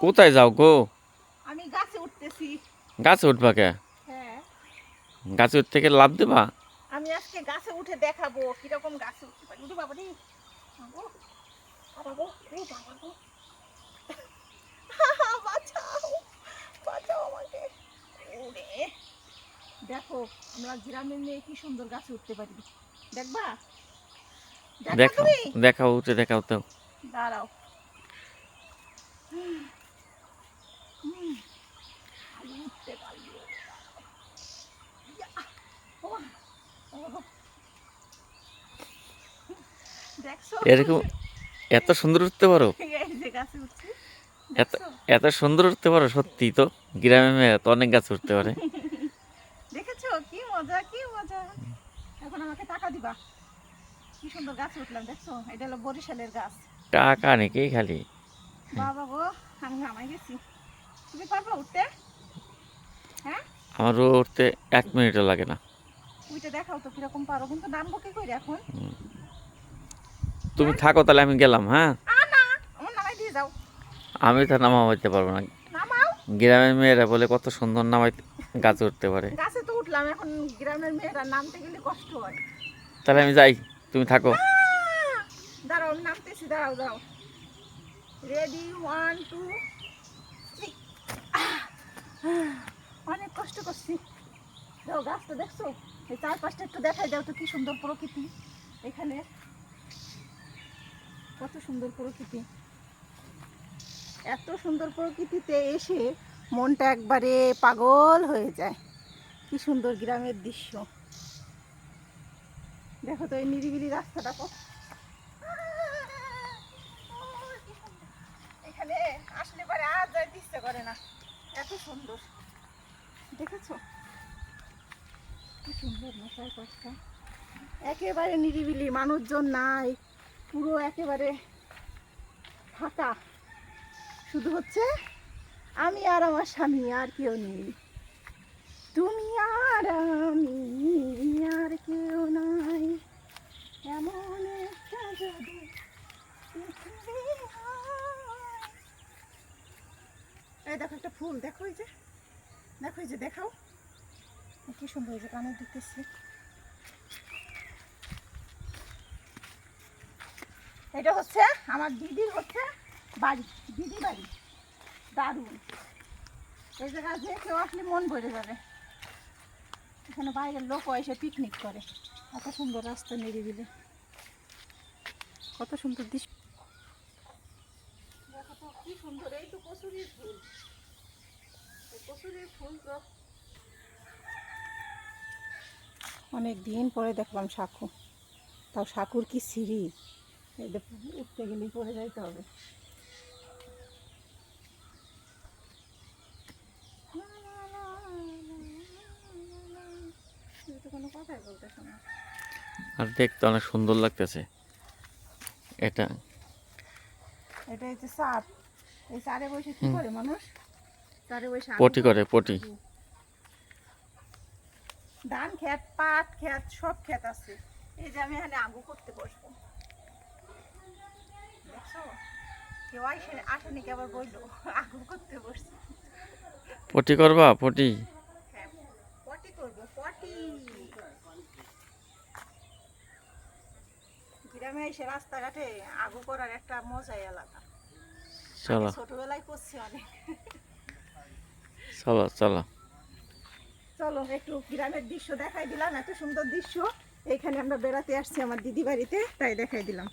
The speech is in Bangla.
কোথায় যাও গো? আমি গাছে উঠতেছি। গাছে উঠবা কে? হ্যাঁ। গাছে উঠতে থেকে লাভ দেবা? আমি আজকে গাছে উঠে দেখাবো কীরকম গাছে উঠতে পারি। উঠে বাবা রে। বাবা, বাবা গো, ও বাবা গো। বাঁচাও। বাঁচাও আমাকে। ওরে। দেখো আমরা গ্রামের মেয়ে কি সুন্দর গাছে উঠতে পারি। দেখবা? দেখাও দেখাও উঠে দেখাও তো। দাঁড়াও হুম, আমি উঠতে পারব ইয়া, ওমা, ওমা। দেখছ এরকম এত সুন্দর উঠতে পারো। এত এত সুন্দর উঠতে পারো সত্যি তো। গ্রামে মেয়ে তো অনেক গাছ উঠতে পারে। দেখেছ? কি মজা কি মজা। এখন আমাকে টাকা দিবা। কি সুন্দর গাছে উঠলাম দেখছ? এটা হলো বরিশালের গাছ। টাকা নাকি খালি? বাবা গো আমি ঘামাই গেছি। তুমি পারবা উঠতে? হ্যাঁ? আমার উঠতে এক মিনিটও লাগে না। উইটা দেখাও তো কীরকম পারো। কিন্তু নামবো কি করে এখন? তুমি থাকো তাহলে আমি গেলাম হ্যাঁ? আমি তো নামাইতে পারব না। গ্রামের মেয়েরা বলে কত সুন্দর নামাই গাছে উঠতে পারে। গাছে তো উঠলাম এখন গ্রামের মেয়েরা নামতে গেলে কষ্ট হয়। তাহলে আমি যাই তুমি থাকো। দাঁড়াও আমি নামতেছি দাঁড়াও দাঁড়াও। রেডি ওয়ান টু অনেক কষ্ট করছি। দাও গাছটা দেখছ? এই চারপাশটা একটু দেখাই দাও তো কি সুন্দর প্রকৃতি এখানে। কত সুন্দর প্রকৃতি। এত সুন্দর প্রকৃতিতে এসে মনটা একবারে পাগল হয়ে যায়। কি সুন্দর গ্রামের দৃশ্য। দেখো তো এই নিরিবিলি রাস্তাটা কত। এখানে আসলে পরে আর করে না। এত সুন্দর। দেখেছ? কি সুন্দর পাখটা একেবারে নিরিবিলি, মানুষজন নাই। পুরো একেবারে ফাঁকা। শুধু হচ্ছে আমি আর আমার স্বামী, আর কেউ নেই। তুমি আর আমি, আর কেউ নাই। এমন একটা এই দেখো একটা ফুল, দেখো এই যে। দেখো এই যে, দেখাও। কি সুন্দর এই যে কানে দিতেছে এটা হচ্ছে আমার দিদির হচ্ছে বাড়ি, দিদি বাড়ি। দারুণ। এই জায়গা যে কেউ আসলে মন ভরে যাবে। এখানে বাইরের লোক এসে পিকনিক করে। এত সুন্দর রাস্তা নিরিবিলি। কত সুন্দর দৃশ্য। অনেক দিন পরে দেখলাম শাকু তাও শাকুর কি সিঁড়ি? উঠতে গেলেই পড়ে যাইতে হবে। আর দেখতে অনেক সুন্দর লাগতেছে। এটা। এটা হচ্ছে সার এই সারে বসে কি করে মানুষ? সারে বসে পটি করে পটি। ধান ক্ষেত পাট ক্ষেত সব ক্ষেত আছে। এই যে আমি এখানে আলু করতে বসবো দেখছ কেউ আসে আসেনি আবার বইলো? আলু করতে বসছি। পটি করবা? পটি? হ্যাঁ পটি করব পটি। গ্রামে এসে রাস্তাঘাটে আগু করার একটা মজাই আলাদা। চলো। ছোটবেলায় করছি অনেক। চলো চলো। চলো একটু গ্রামের দৃশ্য দেখাই দিলাম এত সুন্দর দৃশ্য। এখানে আমরা বেড়াতে আসছি আমার দিদি বাড়িতে তাই দেখাই দিলাম।